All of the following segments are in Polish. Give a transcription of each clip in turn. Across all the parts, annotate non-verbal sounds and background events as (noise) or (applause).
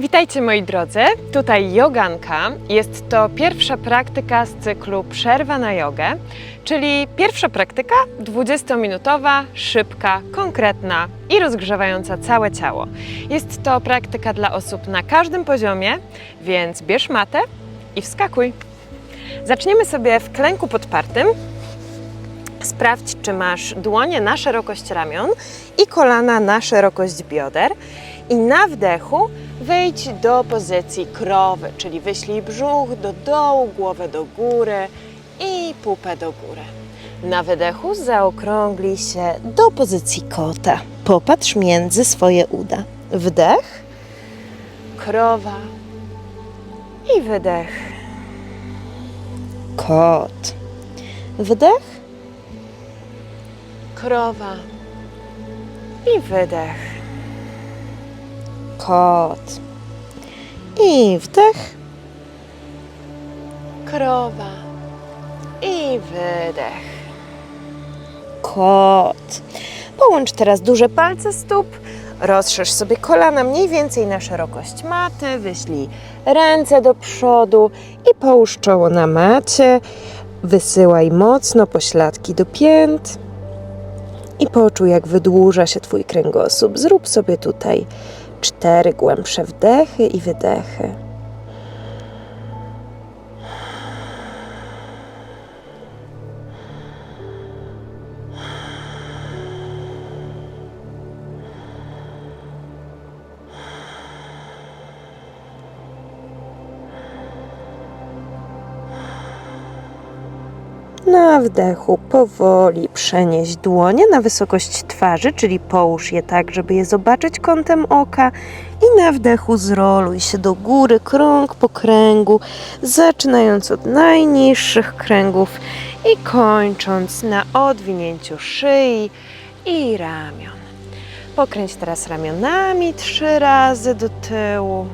Witajcie moi drodzy, tutaj joganka. Jest to pierwsza praktyka z cyklu Przerwa na jogę, czyli pierwsza praktyka 20-minutowa, szybka, konkretna i rozgrzewająca całe ciało. Jest to praktyka dla osób na każdym poziomie, więc bierz matę i wskakuj. Zaczniemy sobie w klęku podpartym. Sprawdź, czy masz dłonie na szerokość ramion i kolana na szerokość bioder. I na wdechu wejdź do pozycji krowy, czyli wyślij brzuch do dołu, głowę do góry i pupę do góry. Na wydechu zaokrąglij się do pozycji kota. Popatrz między swoje uda. Wdech, krowa i wydech. Kot. Wdech, krowa i wydech. Kot. I wdech. Krowa. I wydech. Kot. Połącz teraz duże palce stóp. Rozszerz sobie kolana mniej więcej na szerokość maty. Wyślij ręce do przodu i połóż czoło na macie. Wysyłaj mocno pośladki do pięt. I poczuj, jak wydłuża się Twój kręgosłup. Zrób sobie tutaj cztery głębsze wdechy i wydechy. Na wdechu powoli przenieś dłonie na wysokość twarzy, czyli połóż je tak, żeby je zobaczyć kątem oka. I na wdechu zroluj się do góry, krąg po kręgu, zaczynając od najniższych kręgów i kończąc na odwinięciu szyi i ramion. Pokręć teraz ramionami trzy razy do tyłu.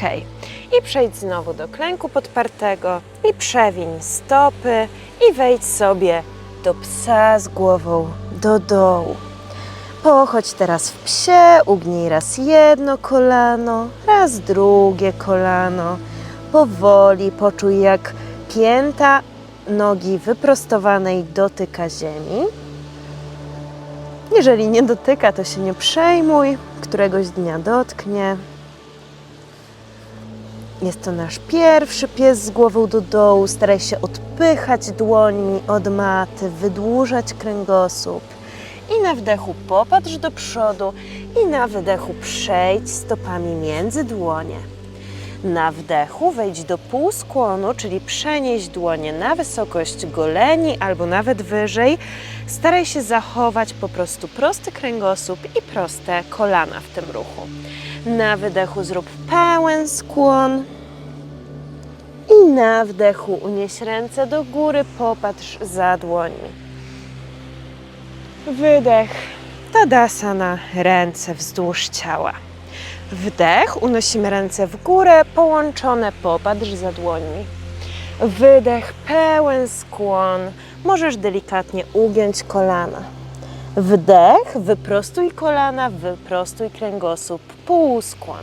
Ok. I przejdź znowu do klęku podpartego i przewiń stopy i wejdź sobie do psa z głową do dołu. Pochodź teraz w psie, ugnij raz jedno kolano, raz drugie kolano. Powoli poczuj, jak pięta nogi wyprostowanej dotyka ziemi. Jeżeli nie dotyka, to się nie przejmuj, któregoś dnia dotknie. Jest to nasz pierwszy pies z głową do dołu. Staraj się odpychać dłońmi od maty, wydłużać kręgosłup. I na wdechu popatrz do przodu i na wydechu przejdź stopami między dłonie. Na wdechu wejdź do półskłonu, czyli przenieś dłonie na wysokość goleni albo nawet wyżej. Staraj się zachować po prostu prosty kręgosłup i proste kolana w tym ruchu. Na wydechu zrób pełen skłon. I na wdechu unieś ręce do góry, popatrz za dłońmi. Wydech. Tadasana, ręce wzdłuż ciała. Wdech, unosimy ręce w górę, połączone, popatrz za dłońmi. Wydech, pełen skłon. Możesz delikatnie ugiąć kolana. Wdech, wyprostuj kolana, wyprostuj kręgosłup, półskłon.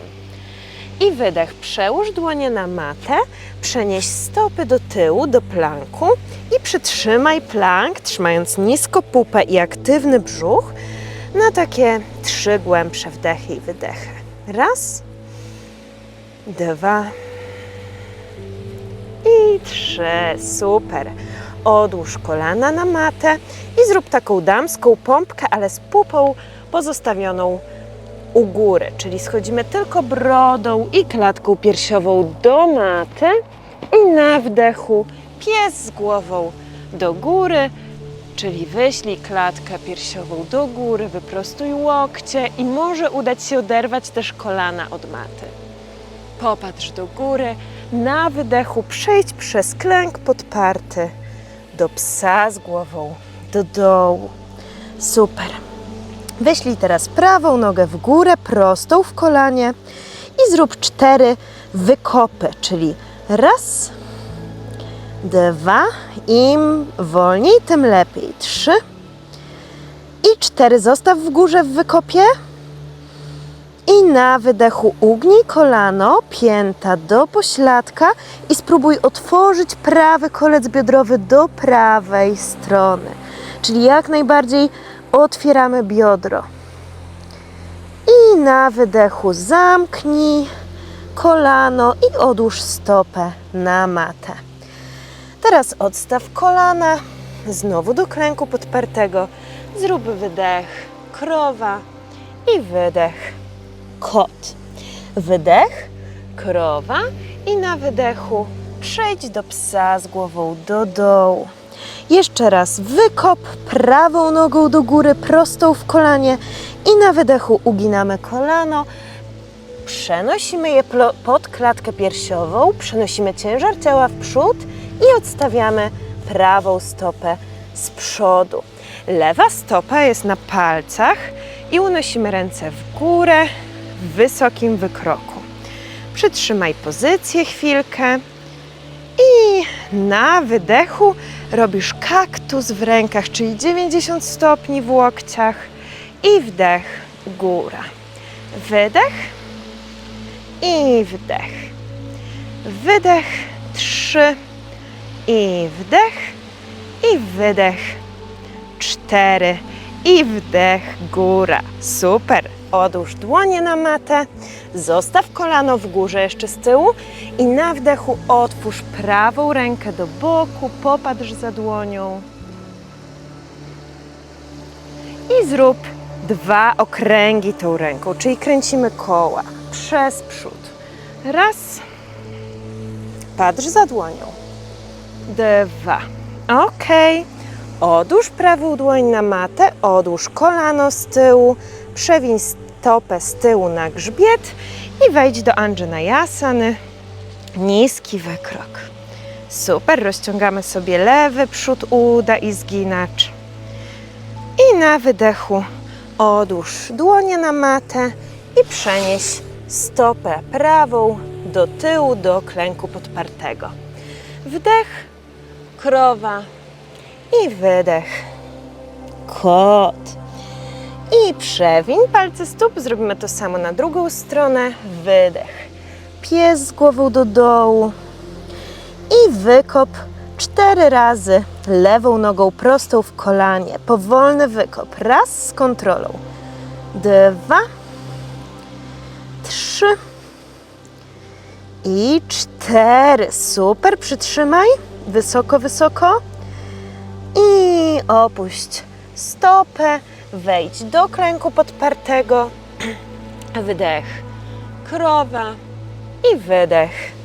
I wydech, przełóż dłonie na matę, przenieś stopy do tyłu, do planku i przytrzymaj plank, trzymając nisko pupę i aktywny brzuch na takie trzy głębsze wdechy i wydechy. Raz, dwa i trzy. Super. Odłóż kolana na matę i zrób taką damską pompkę, ale z pupą pozostawioną u góry, czyli schodzimy tylko brodą i klatką piersiową do maty i na wdechu pies z głową do góry, czyli wyślij klatkę piersiową do góry, wyprostuj łokcie i może udać się oderwać też kolana od maty. Popatrz do góry, na wydechu przejdź przez klęk podparty do psa z głową do dołu. Super. Wyślij teraz prawą nogę w górę, prostą w kolanie i zrób cztery wykopy, czyli raz, dwa. Im wolniej, tym lepiej. Trzy. I cztery. Zostaw w górze w wykopie. I na wydechu ugnij kolano, pięta do pośladka i spróbuj otworzyć prawy kolec biodrowy do prawej strony. Czyli jak najbardziej otwieramy biodro. I na wydechu zamknij kolano i odłóż stopę na matę. Teraz odstaw kolana, znowu do klęku podpartego. Zrób wydech, krowa i wydech, kot. Wydech, krowa i na wydechu przejdź do psa z głową do dołu. Jeszcze raz wykop prawą nogą do góry, prostą w kolanie i na wydechu uginamy kolano. Przenosimy je pod klatkę piersiową, przenosimy ciężar ciała w przód i odstawiamy prawą stopę z przodu. Lewa stopa jest na palcach i unosimy ręce w górę wysokim wykroku. Przytrzymaj pozycję chwilkę i na wydechu robisz kaktus w rękach, czyli 90 stopni w łokciach i wdech, góra. Wydech i wdech. Wydech, trzy i wdech i wydech, cztery i wdech, góra. Super. Odłóż dłonie na matę, zostaw kolano w górze jeszcze z tyłu i na wdechu otwórz prawą rękę do boku, popatrz za dłonią i zrób dwa okręgi tą ręką, czyli kręcimy koła przez przód. Raz, patrz za dłonią. Dwa. Ok. Odłóż prawą dłoń na matę, odłóż kolano z tyłu, przewiń stopę z tyłu na grzbiet i wejdź do Anjaneyasany. Niski wykrok. Super, rozciągamy sobie lewy przód uda i zginacz. I na wydechu odłóż dłonie na matę i przenieś stopę prawą do tyłu, do klęku podpartego. Wdech, krowa i wydech, kot. I przewiń palce stóp, zrobimy to samo na drugą stronę. Wydech, pies z głową do dołu i wykop cztery razy lewą nogą prostą w kolanie. Powolny wykop. Raz z kontrolą. Dwa. Trzy. I cztery. Super. Przytrzymaj. Wysoko, wysoko. I opuść stopę. Wejdź do kręgu podpartego. (clears throat) Wydech. Krowa. I wydech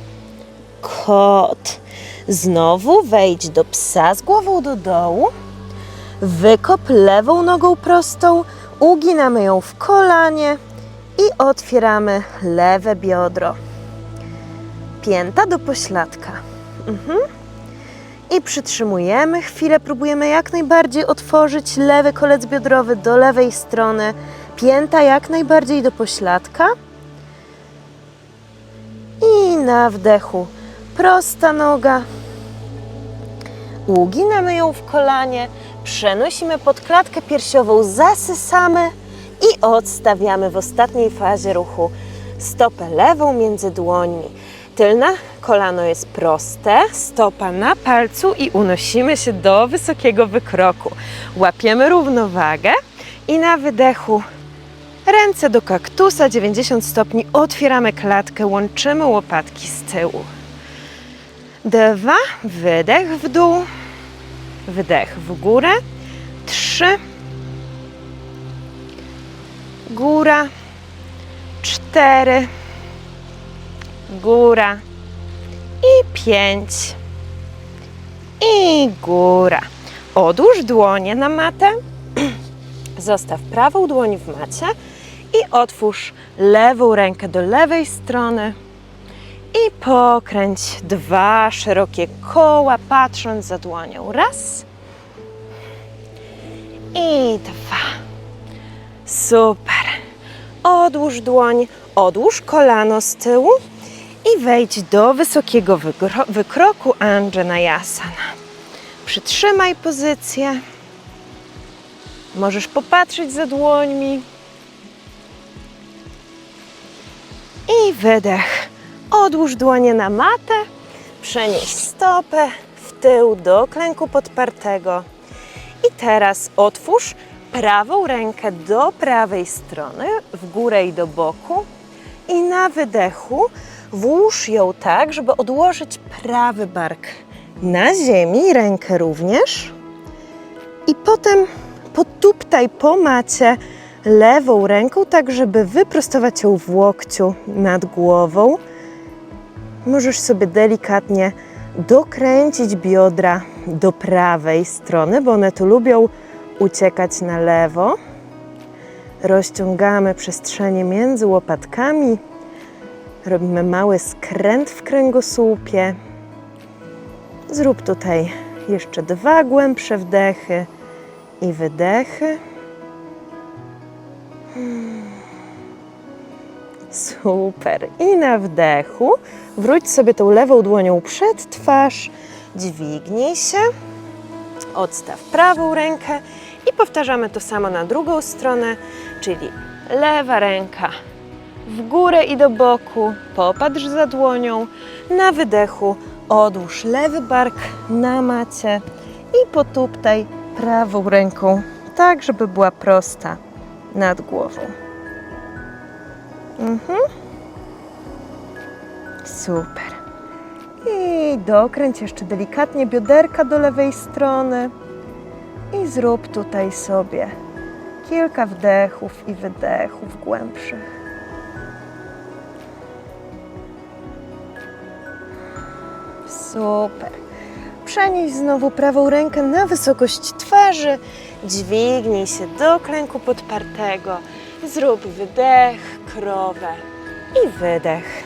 kot. Znowu wejdź do psa z głową do dołu. Wykop lewą nogą prostą, uginamy ją w kolanie i otwieramy lewe biodro. Pięta do pośladka. Mhm. I przytrzymujemy chwilę, próbujemy jak najbardziej otworzyć lewy kolec biodrowy do lewej strony. Pięta jak najbardziej do pośladka. I na wdechu prosta noga. Uginamy ją w kolanie, przenosimy pod klatkę piersiową, zasysamy i odstawiamy w ostatniej fazie ruchu stopę lewą między dłońmi. Tylna kolano jest proste, stopa na palcu i unosimy się do wysokiego wykroku. Łapiemy równowagę i na wydechu Ręce do kaktusa, 90 stopni, otwieramy klatkę, łączymy łopatki z tyłu. Dwa, wydech w dół, wydech w górę. Trzy, góra. Cztery, góra. I pięć, i góra. Odłóż dłonie na matę. (clears throat) Zostaw prawą dłoń w macie i otwórz lewą rękę do lewej strony i pokręć dwa szerokie koła, patrząc za dłonią. Raz i dwa. Super. Odłóż dłoń, odłóż kolano z tyłu I wejdź do wysokiego wykroku Anjaneyasana. Przytrzymaj pozycję. Możesz popatrzeć za dłońmi. I wydech. Odłóż dłonie na matę. Przenieś stopę w tył do klęku podpartego. I teraz otwórz prawą rękę do prawej strony, w górę i do boku. I na wydechu włóż ją tak, żeby odłożyć prawy bark na ziemi, rękę również. I potem potuptaj po macie lewą ręką, tak żeby wyprostować ją w łokciu nad głową. Możesz sobie delikatnie dokręcić biodra do prawej strony, bo one tu lubią uciekać na lewo. Rozciągamy przestrzenie między łopatkami. Robimy mały skręt w kręgosłupie. Zrób tutaj jeszcze dwa głębsze wdechy i wydechy. Super. I na wdechu wróć sobie tą lewą dłonią przed twarz, dźwignij się, odstaw prawą rękę i powtarzamy to samo na drugą stronę, czyli lewa ręka w górę i do boku, popatrz za dłonią, na wydechu odłóż lewy bark na macie i potuptaj prawą ręką, tak żeby była prosta nad głową. Mhm. Super. I dokręć jeszcze delikatnie bioderka do lewej strony i zrób tutaj sobie kilka wdechów i wydechów głębszych. Super. Przenieś znowu prawą rękę na wysokość twarzy. Dźwignij się do klęku podpartego. Zrób wydech, krowę i wydech,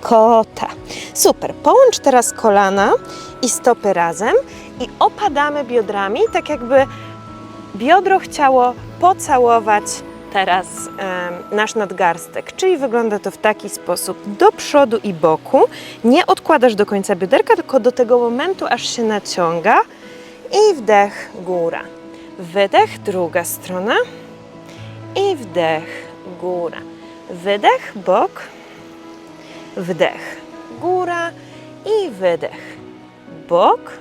kota. Super. Połącz teraz kolana i stopy razem i opadamy biodrami, tak jakby biodro chciało pocałować teraz em, nasz nadgarstek. Czyli wygląda to w taki sposób do przodu i boku. Nie odkładasz do końca bioderka, tylko do tego momentu, aż się naciąga. I wdech, góra. Wydech, druga strona. I wdech, góra. Wydech, bok. Wdech, góra. I wydech, bok.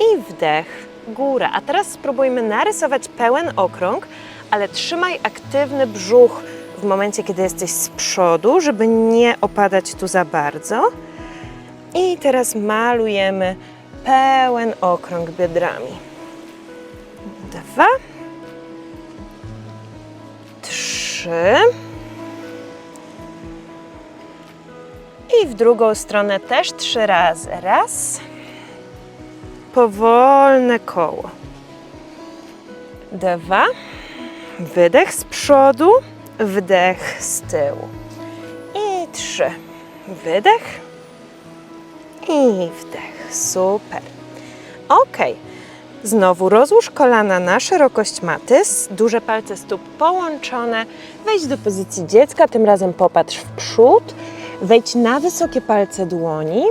I wdech, góra. A teraz spróbujmy narysować pełen okrąg, ale trzymaj aktywny brzuch w momencie, kiedy jesteś z przodu, żeby nie opadać tu za bardzo. I teraz malujemy pełen okrąg biodrami. Dwa, trzy. I w drugą stronę też trzy razy. Raz. Powolne koło. Dwa. Wydech z przodu, wdech z tyłu. I trzy. Wydech i wdech. Super. Ok. Znowu rozłóż kolana na szerokość maty, duże palce stóp połączone. Wejdź do pozycji dziecka, tym razem popatrz w przód. Wejdź na wysokie palce dłoni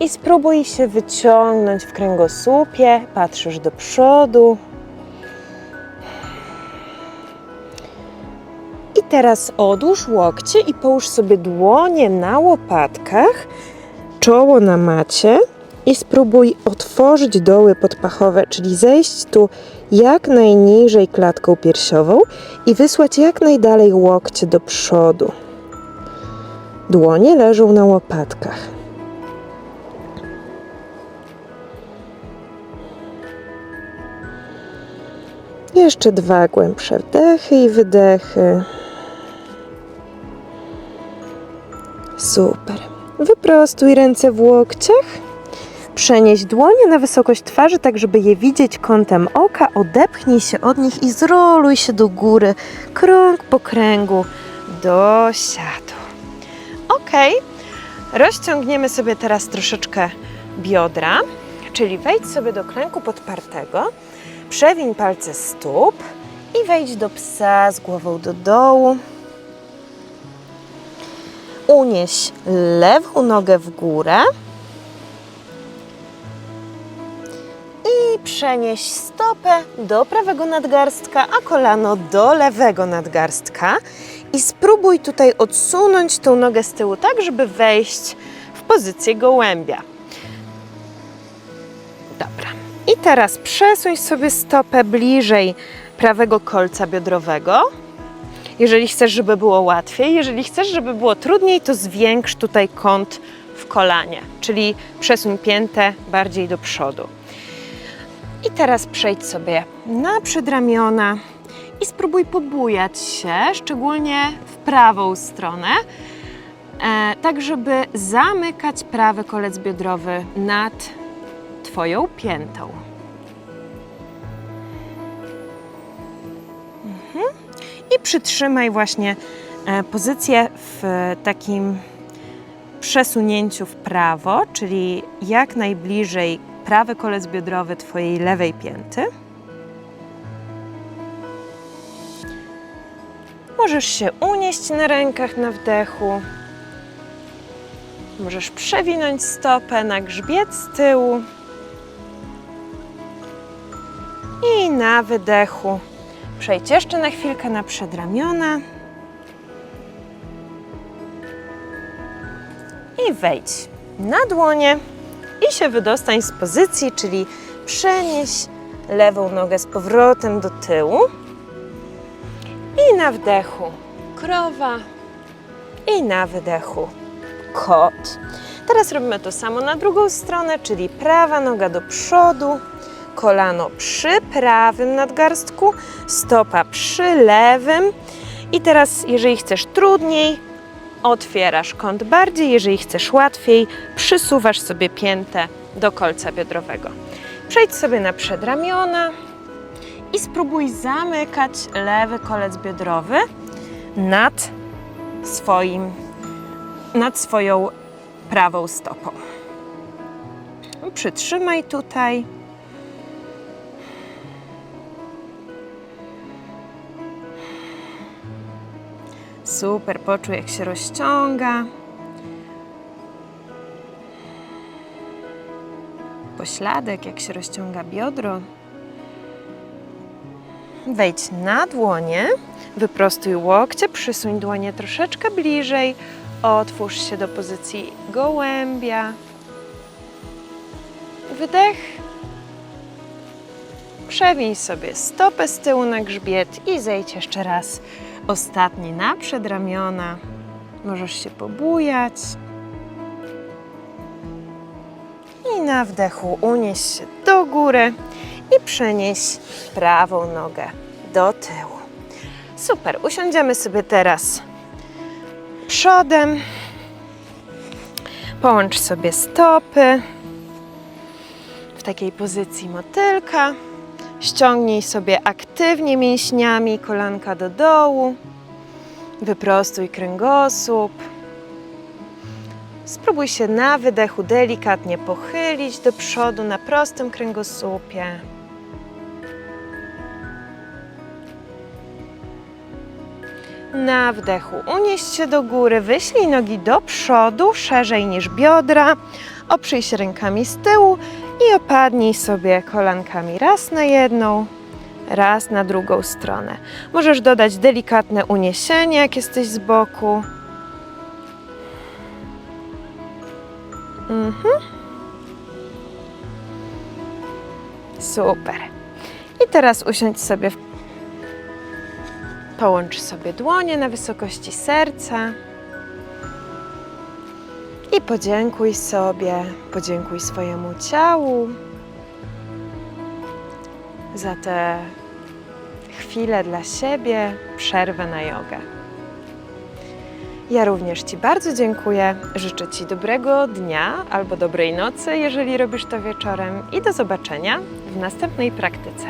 i spróbuj się wyciągnąć w kręgosłupie. Patrzysz do przodu. Teraz odłóż łokcie i połóż sobie dłonie na łopatkach, czoło na macie i spróbuj otworzyć doły podpachowe, czyli zejść tu jak najniżej klatką piersiową i wysłać jak najdalej łokcie do przodu. Dłonie leżą na łopatkach. Jeszcze dwa głębsze wdechy i wydechy. Super. Wyprostuj ręce w łokciach. Przenieś dłonie na wysokość twarzy, tak żeby je widzieć kątem oka. Odepchnij się od nich i zroluj się do góry, krąg po kręgu, do siadu. Ok. Rozciągniemy sobie teraz troszeczkę biodra, czyli wejdź sobie do klęku podpartego, przewiń palce stóp i wejdź do psa z głową do dołu. Unieś lewą nogę w górę i przenieś stopę do prawego nadgarstka, a kolano do lewego nadgarstka. I spróbuj tutaj odsunąć tą nogę z tyłu, tak żeby wejść w pozycję gołębia. Dobra. I teraz przesuń sobie stopę bliżej prawego kolca biodrowego. Jeżeli chcesz, żeby było łatwiej, jeżeli chcesz, żeby było trudniej, to zwiększ tutaj kąt w kolanie, czyli przesuń piętę bardziej do przodu. I teraz przejdź sobie na przedramiona i spróbuj pobujać się, szczególnie w prawą stronę, e, tak żeby zamykać prawy kolec biodrowy nad Twoją piętą. I przytrzymaj właśnie e, pozycję w takim przesunięciu w prawo, czyli jak najbliżej prawy kolec biodrowy Twojej lewej pięty. Możesz się unieść na rękach na wdechu. Możesz przewinąć stopę na grzbiet z tyłu. I na wydechu przejdź jeszcze na chwilkę na przedramiona. I wejdź na dłonie i się wydostań z pozycji, czyli przenieś lewą nogę z powrotem do tyłu. I na wdechu krowa i na wydechu kot. Teraz robimy to samo na drugą stronę, czyli prawa noga do przodu, kolano przy prawym nadgarstku, stopa przy lewym. I teraz, jeżeli chcesz trudniej, otwierasz kąt bardziej, jeżeli chcesz łatwiej, przysuwasz sobie piętę do kolca biodrowego. Przejdź sobie na przedramiona i spróbuj zamykać lewy kolec biodrowy nad swoim, nad swoją prawą stopą. Przytrzymaj tutaj. Super, poczuj jak się rozciąga. Pośladek, jak się rozciąga biodro. Wejdź na dłonie, wyprostuj łokcie, przysuń dłonie troszeczkę bliżej, otwórz się do pozycji gołębia. Wydech. Przewiń sobie stopę z tyłu na grzbiet i zejdź jeszcze raz. Ostatni na przedramiona. Możesz się pobujać. I na wdechu unieś się do góry i przenieś prawą nogę do tyłu. Super, usiądziemy sobie teraz przodem. Połącz sobie stopy w takiej pozycji motylka. Ściągnij sobie aktywnie mięśniami kolanka do dołu. Wyprostuj kręgosłup. Spróbuj się na wydechu delikatnie pochylić do przodu na prostym kręgosłupie. Na wdechu unieś się do góry, wyślij nogi do przodu, szerzej niż biodra. Oprzyj się rękami z tyłu i opadnij sobie kolankami raz na jedną, raz na drugą stronę. Możesz dodać delikatne uniesienie, jak jesteś z boku. Mhm. Super. I teraz usiądź sobie Połącz sobie dłonie na wysokości serca i podziękuj sobie, podziękuj swojemu ciału za te chwile dla siebie, przerwę na jogę. Ja również Ci bardzo dziękuję. Życzę Ci dobrego dnia albo dobrej nocy, jeżeli robisz to wieczorem, i do zobaczenia w następnej praktyce.